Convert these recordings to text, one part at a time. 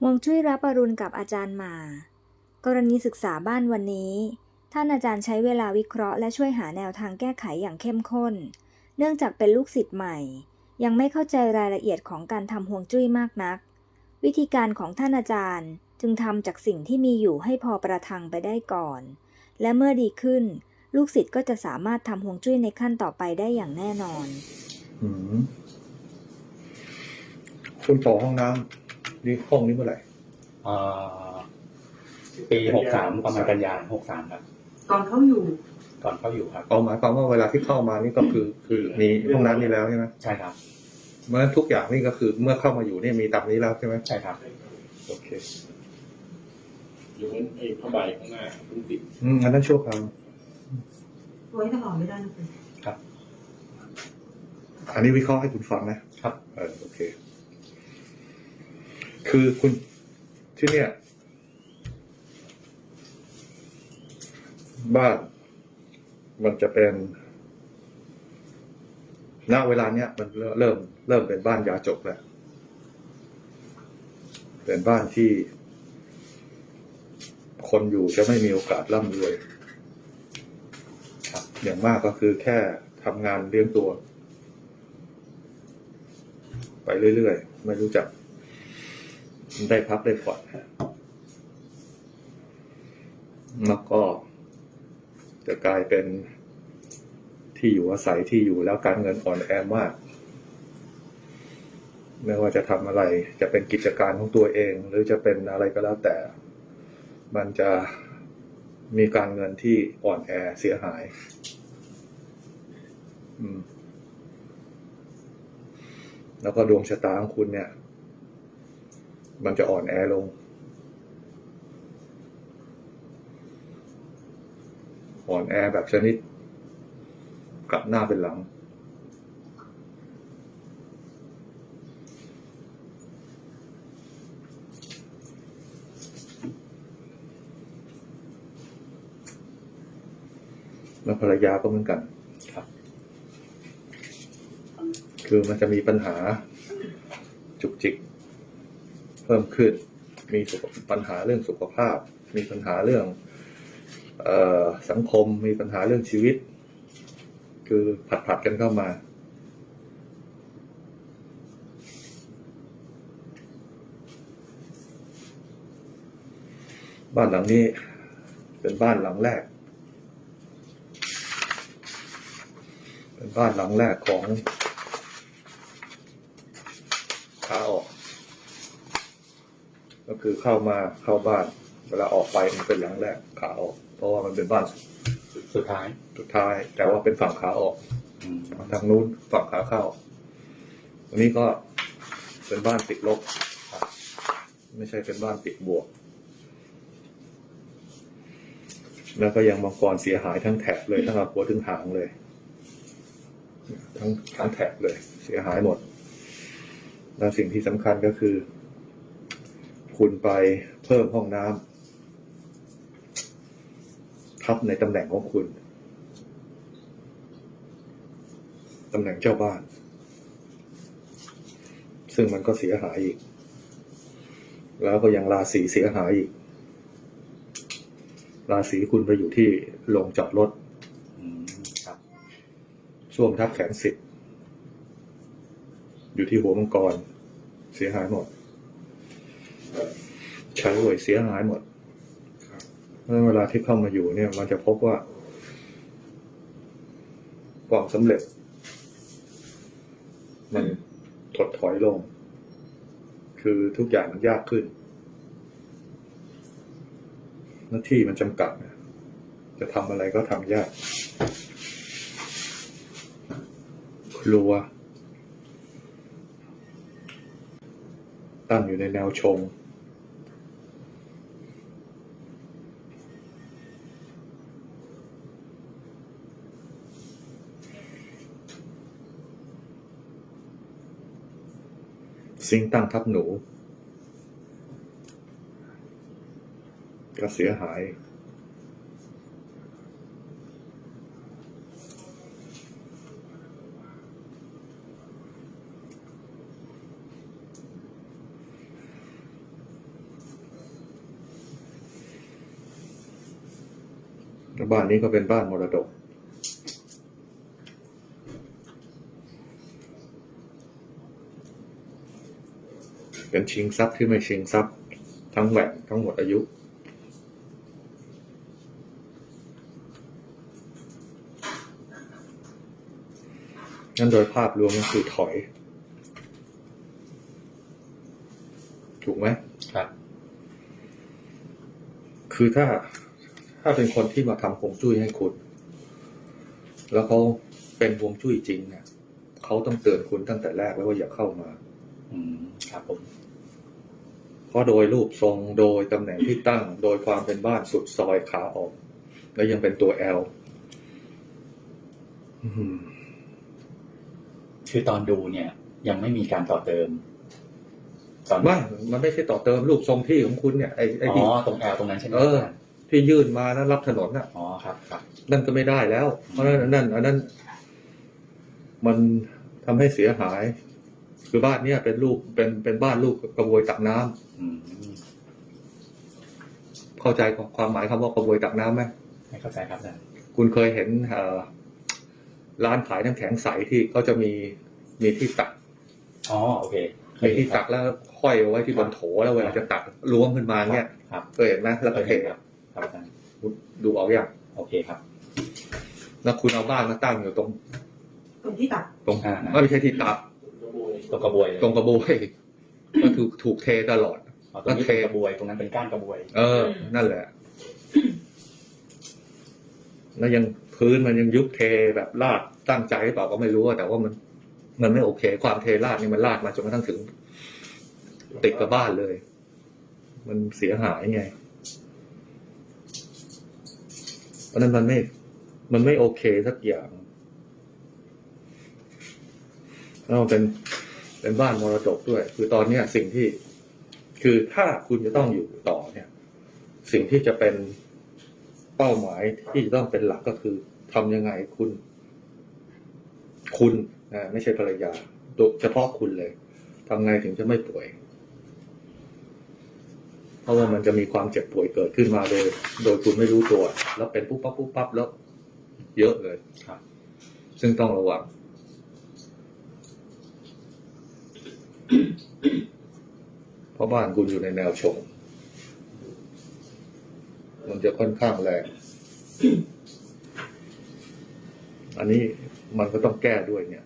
ฮวงจุ้ยรับปรุณกับอาจารย์หมา กรณีศึกษาบ้านวันนี้ ท่านอาจารย์ใช้เวลาวิเคราะห์และช่วยหาแนวทางแก้ไขอย่างเข้มข้น เนื่องจากเป็นลูกศิษย์ใหม่ ยังไม่เข้าใจรายละเอียดของการทำฮวงจุ้ยมากนัก วิธีการของท่านอาจารย์จึงทำจากสิ่งที่มีอยู่ให้พอประทังไปได้ก่อน และเมื่อดีขึ้น ลูกศิษย์ก็จะสามารถทำฮวงจุ้ยในขั้นต่อไปได้อย่างแน่นอน อืมคุณต่อห้องน้ำ นี่ห้องนี้เมื่อไหร่เอ่อปีหกสามประมาณกันยาหกสามครับ ตอนเขาอยู่ ก่อนเข้าอยู่ครับ เอาหมายความว่าเวลาที่เข้ามานี่ก็คือคือมีห้องน้ำนี้แล้วใช่ไหมใช่ครับเมื่อทุกอย่างนี่ก็คือเมื่อเข้ามาอยู่นี่มีตามนี้แล้วใช่ไหมใช่ครับ โอเคยกเว้นไอ้ผ้าใบข้างหน้าเพิ่งติดอืมอันนั้นชั่วคราวไว้ตลอดไม่ได้นะคุณอันนี้วิเคราะห์ให้คุณฟังนะครับ เออโอเค คือคุณที่เนี่ย บ้านมันจะเป็นณเวลาเนี้ยมันเริ่ม เริ่มเป็นบ้านยาจกแล้ว เป็นบ้านที่ คนอยู่จะไม่มีโอกาสร่ำรวยอย่างมากก็คือแค่ทำงานเลี้ยงตัว ไปเรื่อยๆ ไม่รู้จัก ได้พักได้ผ่อนแล้วก็จะกลายเป็นที่อยู่อาศัยที่อยู่แล้วการเงินอ่อนแอมาก ไม่ว่าจะทำอะไร จะเป็นกิจการของตัวเอง หรือจะเป็นอะไรก็แล้วแต่ มันจะมีการเงินที่อ่อนแอเสียหาย แล้วก็ดวงชะตาของคุณเนี่ย มันจะอ่อนแอลง อ่อนแอแบบชนิด กลับหน้าเป็นหลัง แล้วภรรยาก็เหมือนกันครับคือมันจะมีปัญหาจุกจิก เพิ่มขึ้น มีปัญหาเรื่องสุขภาพ มีปัญหาเรื่องออสังคม มีปัญหาเรื่องชีวิต คือผัดผัดๆกันเข้ามาบ้านหลังนี้เป็นบ้านหลังแรก เป็นบ้านหลังแรกของ ขาออก ก็ คือเข้ามาเข้าบ้าน เวลาออกไปมันเป็นหลังแรกขาออก เพราะว่ามันเป็นบ้านสุดท้ายสุดท้าย แต่ว่าเป็นฝั่งขาออกอืมทางนู้นฝั่งขาเข้าอันนี้ก็เป็นบ้านติดลบครับไม่ใช่เป็นบ้านติดบวก แล้วก็ยังมังกรเสียหายทั้งแถบเลยทั้งหัวถึงหางเลย ทั้งทั้งแถบเลย เสียหายหมด แล้วสิ่งที่สำคัญก็คือ คุณไปเพิ่มห้องน้ำทับในตำแหน่งของคุณตำแหน่งเจ้าบ้าน ซึ่งมันก็เสียหายอีก แล้วก็ยังราศีเสียหายอีก ราศีคุณไปอยู่ที่โรงจอดรถอืมครับช่วงทับแขนสิบอยู่ที่หัวมังกร เสียหายหมดใช้หวยเสียหายหมดเพราะเวลาที่เข้ามาอยู่เนี่ย มันจะพบว่าความสำเร็จ มันถดถอยลง คือทุกอย่างมันยากขึ้น หน้าที่มันจำกัด จะทำอะไรก็ทำยาก ครัวตั้งอยู่ในแนวชง ซิงตั้งทับหนู ก็เสียหาย บ้านนี้ก็เป็นบ้านมรดก เป็นชิงทรัพย์ที่ไม่ชิงทรัพย์ ทั้งแหวนทั้งหมดอายุ นั่นโดยภาพรวมก็คือถอย ถูกไหมครับ คือถ้าถ้าเป็นคนที่มาทำฮวงจุ้ยให้คุณ แล้วเขาเป็นฮวงจุ้ยจริงเนี่ยเขาต้องเตือนคุณตั้งแต่แรกแล้วว่าอย่าเข้ามา อืม ครับผมเพ ราะโดยรูปทรงโดยตำแหน่งที่ตั้งโดยความเป็นบ้านสุดซอยขาออก แล้วยังเป็นตัวแอลคือตอนดูเนี่ย ยังไม่มีการต่อเติมตอนไม่มันไม่ใช่ต่อเติมรูปทรงที่ของคุณเนี่ยไอ้ไอ้อ๋ที่อตรงแอลตรงนั้นใช่ไหมเออ ที่ยื่นมานะรับถนนน่ะ อ๋อครับครับ นั่นก็ไม่ได้แล้ว เพราะฉะนั้นอันนั่นอันนั้น มันทำให้เสียหาย คือบ้านเนี้ยเป็นลูกเป็นเป็นบ้านลูกกระบวยตักน้ำอืม เข้าใจความหมายคำว่ากระบวยตักน้ำไหมไม่เข้าใจครับอาจารย์คุณเคยเห็นเอ่อร้านขายน้ำแข็งใสที่เขาจะมีมีที่ตักอ๋อโอเคมีที่ตักแล้วห้อยเอาไว้ที่บนโถแล้วเวลาจะตักล้วงขึ้นมาเนี่ยครับเคยเห็นไหมแล้วก็เทครับครับอาจารย์ดูเอาอย่างโอเคครับ แล้วคุณเอาบ้านมาตั้งอยู่ตรงตรงที่ตักตรงอ่าไม่ใช่ที่ตักตรงกระบวยเลยตรงกระบวยก็ถูกถูกเทตลอดอ๋อ ตรงนี้เป็นกระบวยตรงนั้นเป็นก้านกระบวย เออ นั่นแหละ แล้วยังพื้นมันยังยุบเทแบบลาดตั้งใจหรือเปล่าก็ไม่รู้อะแต่ว่ามัน มันไม่โอเค ความเทลาดนี่มันลาดมาจนกระทั่งถึง ติดกับบ้านเลย มันเสียหายไงเพราะฉะนั้นมันไม่ มันไม่โอเคสักอย่างแล้วมันเป็นเป็นบ้านมรดกด้วย คือตอนเนี้ยสิ่งที่ คือถ้าคุณจะต้องอยู่ต่อเนี่ย สิ่งที่จะเป็นเป้าหมายที่จะต้องเป็นหลักก็คือทำยังไงคุณ คุณนะไม่ใช่ภรรยาโดยเฉพาะคุณเลยทำไงถึงจะไม่ป่วย เพราะว่ามันจะมีความเจ็บป่วยเกิดขึ้นมาโดย โดยคุณไม่รู้ตัว แล้วเป็นปุ๊บปั๊บปุ๊บปั๊บแล้ว เยอะเลยครับ ซึ่งต้องระวัง เพราะบ้านคุณอยู่ในแนวชง มันจะค่อนข้างแรง อันนี้มันก็ต้องแก้ด้วยเนี่ย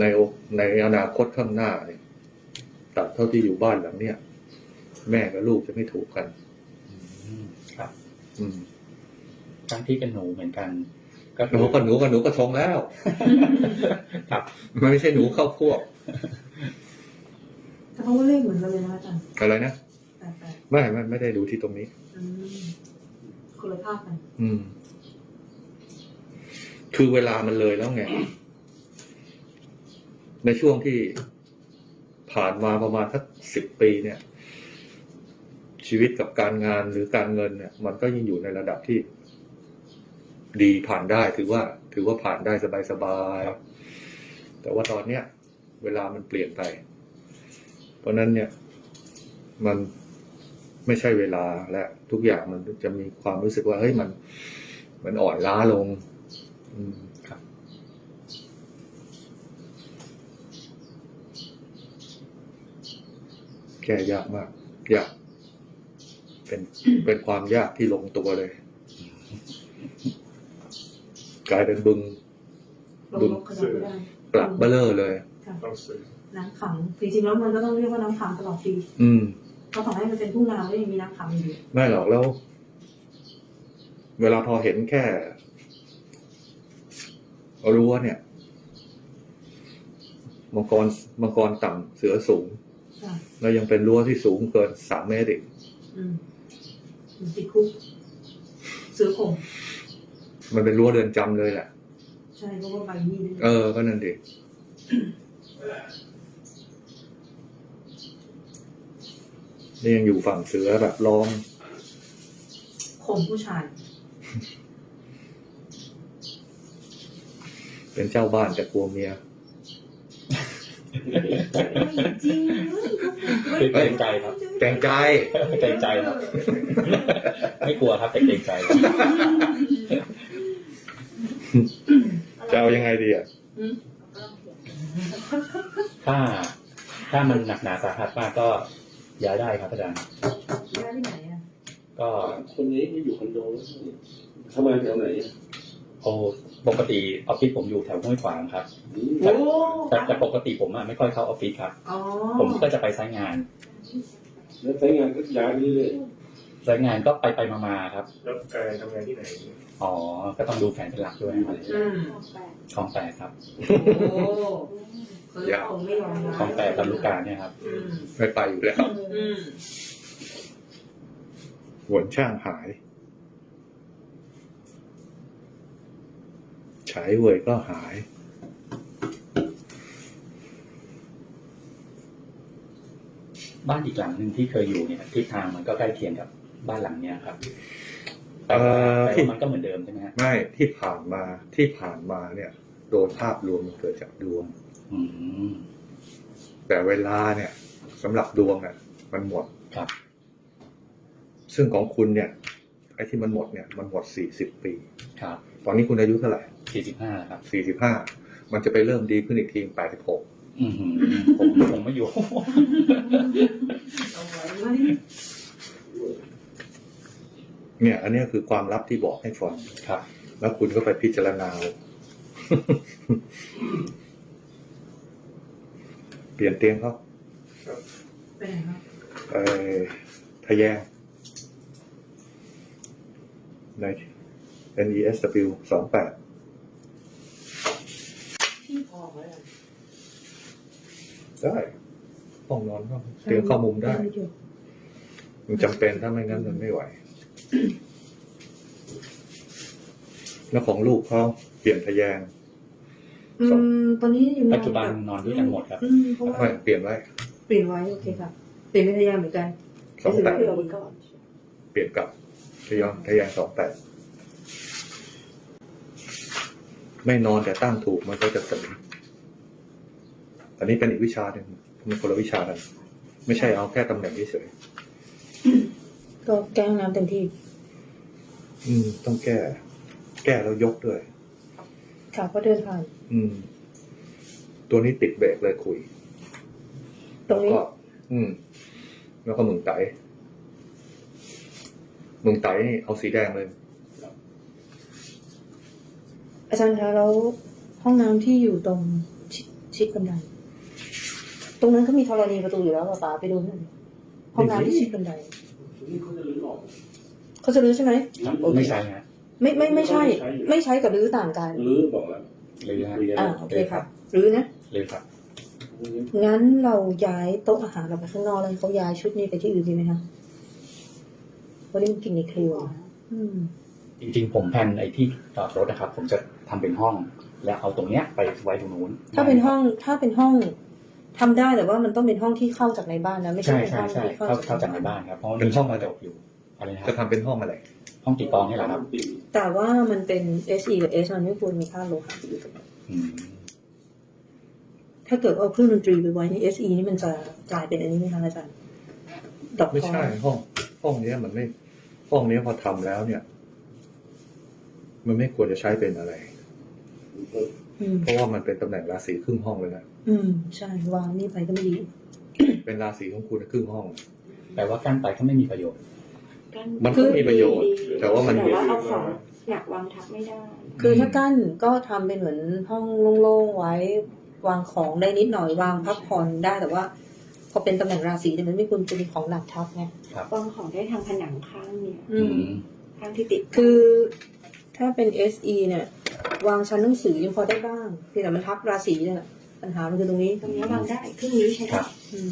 ในโอในอนาคตข้างหน้าเนี่ยตัดเท่าที่อยู่บ้านหลังเนี่ย แม่กับลูกจะไม่ถูกกันอืมครับ อืมทั้งที่เป็นหนูเหมือนกันก็หนูก็หนูก็หนูก็ชงแล้ว ครับ มันไม่ใช่หนูเข้าพวกแต่ เขาก็เลขเหมือนกันเลยนะอาจารย์อะไรนะแปดแปดไม่ไม่ไม่ได้ดูที่ตรงนี้ อืมคนละภาพกันอืม คือเวลามันเลยแล้วไง ในช่วงที่ผ่านมาประมาณสักสิบปีเนี่ย ชีวิตกับการงานหรือการเงินเนี่ย มันก็ยังอยู่ในระดับที่ ดีผ่านได้ถือว่า ถือว่าผ่านได้สบายๆแต่ว่าตอนเนี้ย เวลามันเปลี่ยนไป เพราะฉะนั้นเนี่ยมันไม่ใช่เวลาและทุกอย่างมันจะมีความรู้สึกว่าเฮ้ยมัน มันอ่อนล้าลง อืมครับ แก้ยากมาก ยาก เป็นเป็นความยากที่ลงตัวเลยกลายเป็นบึงลงลบขยับไม่ได้ปรับเบลเลอร์เลย ต้องซื้อน้ำขังจริงๆแล้วมันก็ต้องเรียกว่าน้ำขังตลอดปีอืมเพราะต่อให้มันเป็นทุ่งนาก็ยังมีน้ำขังอยู่ไม่หรอกแล้ว เวลาพอเห็นแค่รั้วเนี่ยมังกรมังกรต่ำเสือสูงค่ะแล้วยังเป็นรั้วที่สูงเกินสามเมตรอีกอืมมันติดคุกเสือข่มมันเป็นรั้วเรือนจำเลยแหละ ใช่เพราะว่าใบมีดนี่เออ ก็นั่นดิ นี่ยังอยู่ฝั่งเสือแบบล้อมข่มผู้ชาย เป็นเจ้าบ้านแต่กลัวเมียไม่จริงเลยคือเกรงใจครับเจอแกรงใจเกรงใจครับ ไม่กลัวครับแต่เกรงใจจะเอายังไงดีอะ ถ้า ถ้ามันหนักหนาสาหัสมากก็ย้ายได้ครับอาจารย์ย้ายไปไหนอะก็คนนี้ก็อยู่คอนโดทำงานแถวไหนอะโอปกติออฟฟิศผมอยู่แถวห้วยขวางครับอืมโอ้แต่แต่ปกติผมอะไม่ค่อยเข้าออฟฟิศครับอ๋อผมก็จะไปไซต์งาน แล้วใช้งานก็ย้ายไปเรื่อยไซต์งานก็ไปไปมามาๆครับ แล้วการทำงานที่ไหน อ๋อ ก็ต้องดูแฟนเป็นหลักด้วยครับอืมคลองแปดครับ โอ้ เขาคงไม่ยอมนะคลองแปดลำลูกกาเนี่ยครับ อืมไม่ไปอยู่แล้วอืมหวนช่างหาย ฉายเว่ยก็หาย บ้านอีกหลังหนึ่งที่เคยอยู่เนี่ยทิศทางมันก็ใกล้เคียงกับบ้านหลังเนี้ยครับแต่ว่าเอ่อ แต่ที่ว่ามันก็เหมือนเดิมใช่ไหมฮะไม่ที่ผ่านมาที่ผ่านมาเนี่ย โดยภาพรวมมันเกิดจากดวงอืม แต่เวลาเนี่ยสำหรับดวงเนี่ยมันหมดครับ ซึ่งของคุณเนี่ย ไอ้ที่มันหมดเนี่ย มันหมดสี่สิบปี ครับ ตอนนี้คุณอายุเท่าไหร่สี่สิบห้าครับสี่สิบห้ามันจะไปเริ่มดีขึ้นอีกทีแปดสิบหกอืมผมผมไม่อยู่เอาไว้ไหมเนี่ย อันเนี้ยคือความลับที่บอกให้ฟังครับ แล้วคุณก็ไปพิจารณา เอาเปลี่ยนเตียงเขาไปไหนครับเออทะแยงใน NESW สองแปดที่พอไว้อะได้ห้องนอนก็เตียงเข้ามุมได้ มันจำเป็นถ้าไม่งั้นมันไม่ไหว แล้วของลูกเขาเปลี่ยนทะแยง อืมตอนนี้อยู่ปัจจุบันนอนด้วยกันหมดครับอืมเพราะว่าไม่เปลี่ยนไว้เปลี่ยนไว้โอเคค่ะเปลี่ยนเป็นทะยานเหมือนกันสองแปดเปลี่ยนไว้ก่อนเปลี่ยนกับทะยองทะแยงสองแปดไม่นอนแต่ตั้งถูกมันก็จะเสริมอันนี้เป็นอีกวิชาหนึ่งมันคนละวิชากันไม่ใช่เอาแค่ตำแหน่งเฉยก็แก้ห้องน้ำเต็มที่ๆอืม ต้องแก้ แก้แล้วยกด้วยค่ะเพราะเดินผ่าน อืม ตัวนี้ติดเบรกเลยคุย ตรงนี้ก็อืม แล้วก็มึงไตมึงไตนี่เอาสีแดงเลย อาจารย์คะแล้วห้องน้ำที่อยู่ตรงชิดชิดบันไดตรงนั้นเขามีธรณีประตูอยู่แล้วป่ะป๋าไปดูหน่อยห้องน้ำที่ชิดบันไดๆนี่เขาจะรื้อออกเขาจะรื้อใช่ไหมครับโอเคไม่ใช่ฮะไม่ไม่ไม่ใช่ ไม่ใช้กับรื้อต่างกันรื้อบอกแล้ว เลยฮะคุยกันอ่าโอเคค่ะรื้อนะเลยครับงั้นเราย้ายโต๊ะอาหารเราไปข้างนอกแล้วเขาย้ายชุดนี้ไปที่อื่นดีไหมคะวันนี้มันกินในครัวอืม จริงๆ ผมแผนไอ้ที่จอดรถนะครับ ผมจะทำเป็นห้อง แล้วเอาตรงเนี้ยไปไว้ตรงนู้นถ้าเป็นห้องถ้าเป็นห้องทำได้แต่ว่ามันต้องเป็นห้องที่เข้าจากในบ้านนะไม่ใช่ใช่เป็นใช่ห้องใช่ที่เข้าเข้าจากเข้าจากในในบ้าบ้านนครับเพราะว่าเป็นห้องกอะไรระจกอยู่อะไรนะคจะรับทำเป็นห้องอะไร ห้องตีกลองนี่แหละครับตีแต่ว่ามันเป็น SE กับ S มันไม่ควรมีค่าโลหะอยู่กับมันอืมถ้าเกิดเอาเครื่องดนตรีไปไว้ใน SE นี่มันจะกลายเป็นอันนี้ไหมคะอาจารย์ดอกไม่คอใช่ห้องห้องเนี้ยมันไม่ห้องเนี้ยพอทำแล้วเนี่ย มันไม่ควรจะใช้เป็นอะไร อืมเพราะว่ามันเป็นตำแหน่งราศีครึ่งห้องเลยนะอืมใช่วางนี่ไปก็ไม่ดีเป็นราศีของคุณครึ่งห้อง แปลว่ากั้นไปก็ไม่มีประโยชน์ มันก็มีประโยชน์ แต่ว่ามันแต่ว่าเอาของหนักวางทับไม่ได้คือถ้ากั้นก็ทำเป็นเหมือนห้องโล่งๆไว้ วางของได้นิดหน่อยวางพักผ่อนได้แต่ว่าพอเป็นตำแหน่งราศีเนี่ยมันไม่ควรจะมีของหนักทับไงวางของได้ทางผนังข้างเนี่ยอืมข้างที่ติดคือถ้าเป็น SE เนี่ย วางชั้นหนังสือยังพอได้บ้างเพียงแต่มันทับราศีเนี่ยแหละปัญหามันคือตรงนี้ตรงนี้วางได้ครึ่งนี้ใช่ไหมครับอืม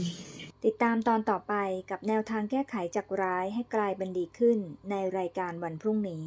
ติดตามตอนต่อไปกับแนวทางแก้ไขจากร้ายให้กลายเป็นดีขึ้นในรายการวันพรุ่งนี้